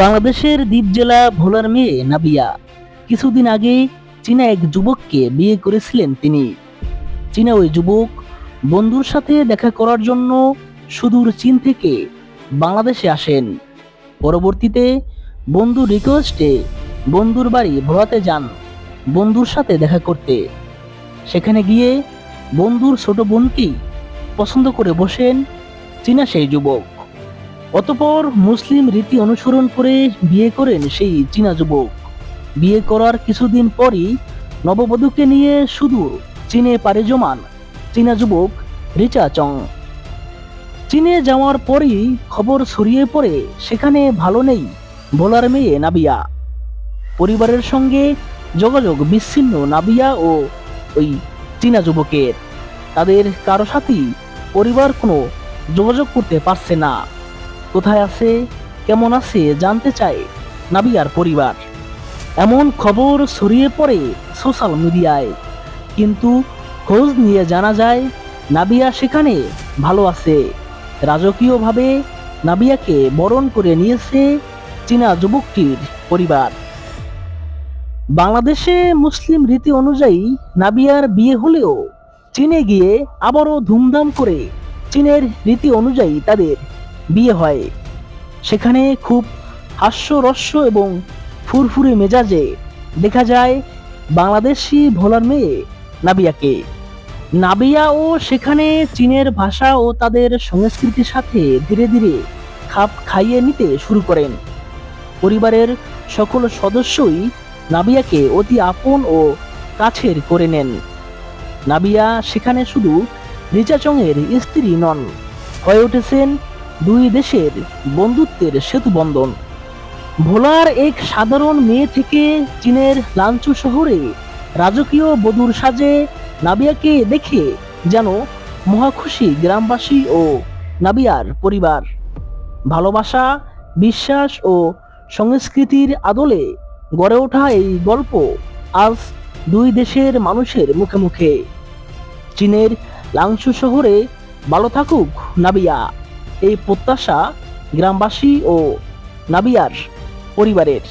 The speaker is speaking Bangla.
বাংলাদেশের দ্বীপ জেলা ভোলার মেয়ে নাবিয়া। কিছুদিন আগে চীনা এক যুবককে বিয়ে করেছিলেন তিনি। চীনা ওই যুবক বন্ধুর সাথে দেখা করার জন্য সুদূর চীন থেকে বাংলাদেশে আসেন। পরবর্তীতে বন্ধু রিকোয়েস্টে বন্ধুর বাড়ি ভোলাতে যান বন্ধুর সাথে দেখা করতে। সেখানে গিয়ে বন্ধুর ছোট বোনকেই পছন্দ করে বসেন চীনা সেই যুবক। অতপর মুসলিম রীতি অনুসরণ করে বিয়ে করেন সেই চীনা যুবক। বিয়ে করার কিছুদিন পরই নববধূকে নিয়ে শুধু চীনে পাড়ি জমান চীনা যুবক রিচা চং। চীনে যাওয়ার পরই খবর ছড়িয়ে পড়ে, সেখানে ভালো নেই ভোলার মেয়ে নাবিয়া। পরিবারের সঙ্গে যোগাযোগ বিচ্ছিন্ন নাবিয়া ও ওই চীনা যুবকের। তাদের কারও সাথেই পরিবার কোনো যোগাযোগ করতে পারছে না। কোথায় আছে, কেমন আছে, জানতে চায় নাবিয়ার পরিবার। এমন খবর ছড়িয়ে পড়ে সোশ্যাল মিডিয়ায়। কিন্তু খোঁজ নিয়ে জানা যায়, নাবিয়া সেখানে ভালো আছে। রাজকীয়ভাবে নাবিয়াকে বরণ করে নিয়েছে চীনা যুবকটির পরিবার। বাংলাদেশে মুসলিম রীতি অনুযায়ী নাবিয়ার বিয়ে হলেও চীনে গিয়ে আবারও ধুমধাম করে চীনের রীতি অনুযায়ী তাদের বিয়ে হয়। সেখানে খুব হাস্যরস্য এবং ফুরফুরে মেজাজে দেখা যায় বাংলাদেশি ভোলার মেয়ে নাবিয়াকে। নাবিয়া ও সেখানে চীনের ভাষা ও তাদের সংস্কৃতির সাথে ধীরে ধীরে খাপ খাইয়ে নিতে শুরু করেন। পরিবারের সকল সদস্যই নাবিয়াকে অতি আপন ও কাছের করে নেন। নাবিয়া সেখানে শুধু রিচাচংয়ের স্ত্রী নন, হয়ে উঠেছেন দুই দেশের বন্ধুত্বের সেতু বন্ধন। ভোলার এক সাধারণ মেয়ে থেকে চীনের লাঞ্চু শহরে রাজকীয় বধূর সাজে নাবিয়াকে দেখে যেন মহাখুশি গ্রামবাসী ও নাবিয়ার পরিবার। ভালোবাসা, বিশ্বাস ও সংস্কৃতির আদলে গড়ে ওঠা এই গল্প আজ দুই দেশের মানুষের মুখে মুখে। চীনের লাংশু শহরে ভালো থাকুক নাবিয়া। এই প্রত্যাশা গ্রামবাসী ও নাবিয়ার পরিবারের।